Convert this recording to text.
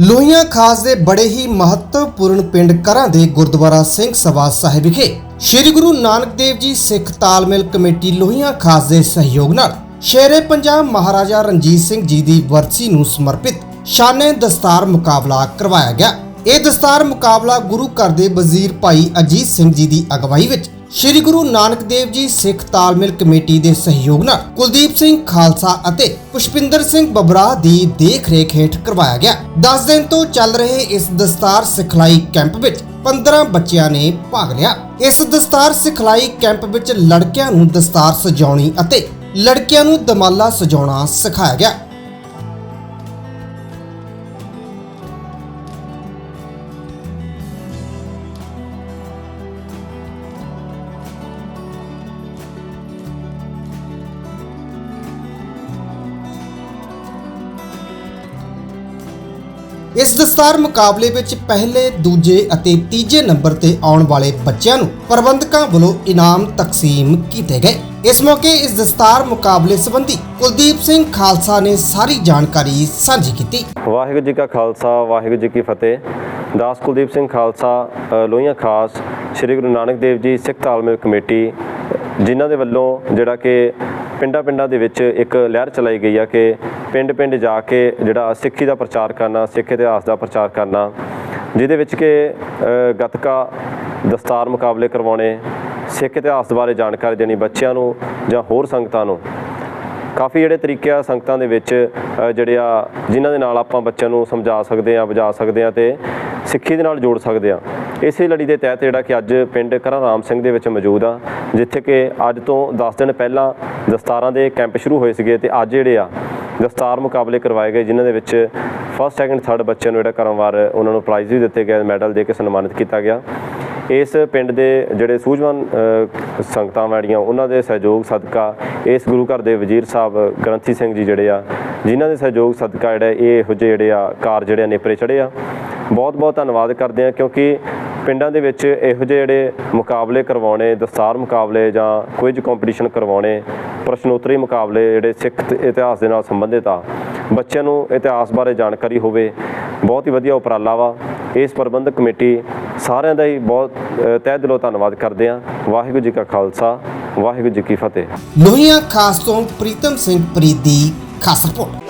ਲੋਹੀਆਂ ਖਾਸ ਦੇ ਬੜੇ ਹੀ ਮਹੱਤਵਪੂਰਨ ਪਿੰਡ ਕਰਾਂ ਦੇ ਗੁਰਦੁਆਰਾ ਸਿੰਘ ਸਭਾ ਸਾਹਿਬ ਵਿਖੇ ਸ੍ਰੀ ਗੁਰੂ ਨਾਨਕ ਦੇਵ ਜੀ ਸਿੱਖ ਤਾਲਮੇਲ ਕਮੇਟੀ ਲੋਹੀਆਂ ਖਾਸ ਦੇ ਸਹਿਯੋਗ ਨਾਲ ਸ਼ੇਰੇ ਪੰਜਾਬ ਮਹਾਰਾਜਾ ਰਣਜੀਤ ਸਿੰਘ ਜੀ ਦੀ ਵਰਸੀ ਨੂੰ ਸਮਰਪਿਤ ਸ਼ਾਨੇ ਦਸਤਾਰ ਮੁਕਾਬਲਾ ਕਰਵਾਇਆ ਗਿਆ। ਇਹ ਦਸਤਾਰ ਮੁਕਾਬਲਾ ਗੁਰੂ ਘਰ ਦੇ ਵਜ਼ੀਰ ਭਾਈ ਅਜੀਤ ਸਿੰਘ ਜੀ ਦੀ ਅਗਵਾਈ ਵਿੱਚ ਸ਼੍ਰੀ ਗੁਰੂ ਨਾਨਕ ਦੇਵ ਜੀ ਸਿੱਖ ਤਾਲਮੇਲ ਕਮੇਟੀ ਦੇ ਸਹਿਯੋਗ ਨਾਲ ਕੁਲਦੀਪ ਸਿੰਘ ਖਾਲਸਾ ਅਤੇ ਪੁਸ਼ਪਿੰਦਰ ਸਿੰਘ ਬਬਰਾ ਦੀ ਦੇਖ-ਰੇਖ ਹੇਠ ਕਰਵਾਇਆ ਗਿਆ। 10 ਦਿਨ ਤੋਂ ਚੱਲ ਰਹੇ ਇਸ ਦਸਤਾਰ ਸਿਖਲਾਈ ਕੈਂਪ ਵਿੱਚ 15 ਬੱਚਿਆਂ ਨੇ ਭਾਗ ਲਿਆ। ਇਸ ਦਸਤਾਰ ਸਿਖਲਾਈ ਕੈਂਪ ਵਿੱਚ ਲੜਕਿਆਂ ਨੂੰ ਦਸਤਾਰ ਸਜਾਉਣੀ ਅਤੇ ਲੜਕਿਆਂ ਨੂੰ ਦਮਾਲਾ ਸਜਾਉਣਾ ਸਿਖਾਇਆ ਗਿਆ। ਇਸ ਦਸਤਾਰ ਮੁਕਾਬਲੇ ਵਿੱਚ ਪਹਿਲੇ, ਦੂਜੇ ਅਤੇ ਤੀਜੇ ਨੰਬਰ ਤੇ ਆਉਣ ਵਾਲੇ ਬੱਚਿਆਂ ਨੂੰ ਪ੍ਰਬੰਧਕਾਂ ਵੱਲੋਂ ਇਨਾਮ ਤਕਸੀਮ ਕੀਤੇ ਗਏ। ਇਸ ਮੌਕੇ ਇਸ ਦਸਤਾਰ ਮੁਕਾਬਲੇ ਸੰਬੰਧੀ ਕੁਲਦੀਪ ਸਿੰਘ ਖਾਲਸਾ ਨੇ ਸਾਰੀ ਜਾਣਕਾਰੀ ਸਾਂਝੀ ਕੀਤੀ। ਵਾਹਿਗੁਰੂ ਜੀ ਕਾ ਖਾਲਸਾ ਵਾਹਿਗੁਰੂ ਜੀ ਕੀ ਫਤਿਹ। ਦਾਸ ਕੁਲਦੀਪ ਸਿੰਘ ਖਾਲਸਾ ਲੋਹੀਆਂ ਖਾਸ ਸ੍ਰੀ ਗੁਰੂ ਨਾਨਕ ਦੇਵ ਜੀ ਸਿੱਖ ਤਾਲਮੇਲ ਕਮੇਟੀ ਜਿਨ੍ਹਾਂ ਦੇ ਵੱਲੋਂ ਜਿਹੜਾ ਕਿ ਪਿੰਡਾਂ ਪਿੰਡਾਂ ਦੇ ਵਿੱਚ ਇੱਕ ਲਹਿਰ ਚਲਾਈ ਗਈ ਆ ਕਿ ਪਿੰਡ ਪਿੰਡ ਜਾ ਕੇ ਜਿਹੜਾ ਸਿੱਖੀ ਦਾ ਪ੍ਰਚਾਰ ਕਰਨਾ ਸਿੱਖ ਇਤਿਹਾਸ ਦਾ ਪ੍ਰਚਾਰ ਕਰਨਾ ਜਿਹਦੇ ਵਿੱਚ ਕਿ ਅ, ਗੱਤਕਾ ਦਸਤਾਰ ਮੁਕਾਬਲੇ ਕਰਵਾਉਣੇ ਸਿੱਖ ਇਤਿਹਾਸ ਬਾਰੇ ਜਾਣਕਾਰੀ ਦੇਣੀ ਬੱਚਿਆਂ ਨੂੰ ਜਾਂ ਹੋਰ ਸੰਗਤਾਂ ਨੂੰ। ਕਾਫੀ ਜਿਹੜੇ ਤਰੀਕੇ ਆ ਸੰਗਤਾਂ ਦੇ ਵਿੱਚ ਜਿਹੜੇ ਆ ਜਿਨ੍ਹਾਂ ਦੇ ਨਾਲ ਆਪਾਂ ਬੱਚਿਆਂ ਨੂੰ ਸਮਝਾ ਸਕਦੇ ਆ ਬੁਝਾ ਸਕਦੇ ਆ ਤੇ ਸਿੱਖੀ ਦੇ ਨਾਲ ਜੋੜ ਸਕਦੇ ਆ। ਇਸੇ ਲੜੀ ਦੇ ਤਹਿਤ ਜਿਹੜਾ ਕਿ ਅੱਜ ਪਿੰਡ ਕਰਾਂ ਰਾਮ ਸਿੰਘ ਦੇ ਵਿੱਚ ਮੌਜੂਦ ਆ, ਜਿੱਥੇ ਕਿ ਅੱਜ ਤੋਂ 10 ਦਿਨ ਪਹਿਲਾਂ ਦਸਤਾਰਾਂ ਦੇ ਕੈਂਪ ਸ਼ੁਰੂ ਹੋਏ ਸੀਗੇ ਤੇ ਅੱਜ ਜਿਹੜੇ ਆ ਦਸਤਾਰ ਮੁਕਾਬਲੇ ਕਰਵਾਏ ਗਏ, ਜਿਨ੍ਹਾਂ ਦੇ ਵਿੱਚ ਫਸਟ ਸੈਕੰਡ ਥਰਡ ਬੱਚਿਆਂ ਨੂੰ ਜਿਹੜਾ ਕਰਮਵਾਰ ਉਹਨਾਂ ਨੂੰ ਪ੍ਰਾਈਜ਼ ਵੀ ਦਿੱਤੇ ਗਏ, ਮੈਡਲ ਦੇ ਕੇ ਸਨਮਾਨਿਤ ਕੀਤਾ ਗਿਆ। ਇਸ ਪਿੰਡ ਦੇ ਜਿਹੜੇ ਸੂਝਵਾਨ ਸੰਗਤਾਂ ਵਾੜੀਆਂ ਉਹਨਾਂ ਦੇ ਸਹਿਯੋਗ ਸਦਕਾ ਇਸ ਗੁਰੂ ਘਰ ਦੇ ਵਜ਼ੀਰ ਸਾਹਿਬ ਗ੍ਰੰਥੀ ਸਿੰਘ ਜੀ ਜਿਹੜੇ ਆ, ਜਿਨ੍ਹਾਂ ਦੇ ਸਹਿਯੋਗ ਸਦਕਾ ਜਿਹੜਾ ਇਹ ਇਹੋ ਜਿਹੇ ਜਿਹੜੇ ਆ, ਕਾਰ ਜਿਹੜੇ ਆ ਨੇਪਰੇ ਚੜੇ ਆ। ਬਹੁਤ ਬਹੁਤ ਧੰਨਵਾਦ ਕਰਦੇ ਆ, ਕਿਉਂਕਿ ਪਿੰਡਾਂ ਦੇ ਵਿੱਚ ਇਹੋ ਜਿਹੇ ਜਿਹੜੇ ਮੁਕਾਬਲੇ ਕਰਵਾਉਣੇ ਦਸਤਾਰ ਮੁਕਾਬਲੇ ਜਾਂ ਕੁਇਜ਼ ਕੰਪੀਟੀਸ਼ਨ ਕਰਵਾਉਣੇ ਪ੍ਰਸ਼ਨੋਤਰੀ ਮੁਕਾਬਲੇ ਜਿਹੜੇ ਸਿੱਖ ਇਤਿਹਾਸ ਦੇ ਨਾਲ ਸੰਬੰਧਿਤ ਆ ਬੱਚਿਆਂ ਨੂੰ ਇਤਿਹਾਸ ਬਾਰੇ ਜਾਣਕਾਰੀ ਹੋਵੇ ਬਹੁਤ ਹੀ ਵਧੀਆ ਉਪਰਾਲਾ ਵਾ। ਇਸ ਪ੍ਰਬੰਧਕ ਕਮੇਟੀ ਸਾਰਿਆਂ ਦਾ ਹੀ ਬਹੁਤ ਅ, ਤਹਿ ਦਿਲੋਂ ਧੰਨਵਾਦ ਕਰਦੇ ਆ। ਵਾਹਿਗੁਰੂ ਜੀ ਕਾ ਖਾਲਸਾ ਵਾਹਿਗੁਰੂ ਜੀ ਕੀ ਫਤਿਹ। ਲੋਹੀਆਂ ਖਾਸ ਤੋਂ ਪ੍ਰੀਤਮ ਸਿੰਘ ਪ੍ਰੀਤ ਦੀ ਖਾਸ ਰਿਪੋਰਟ।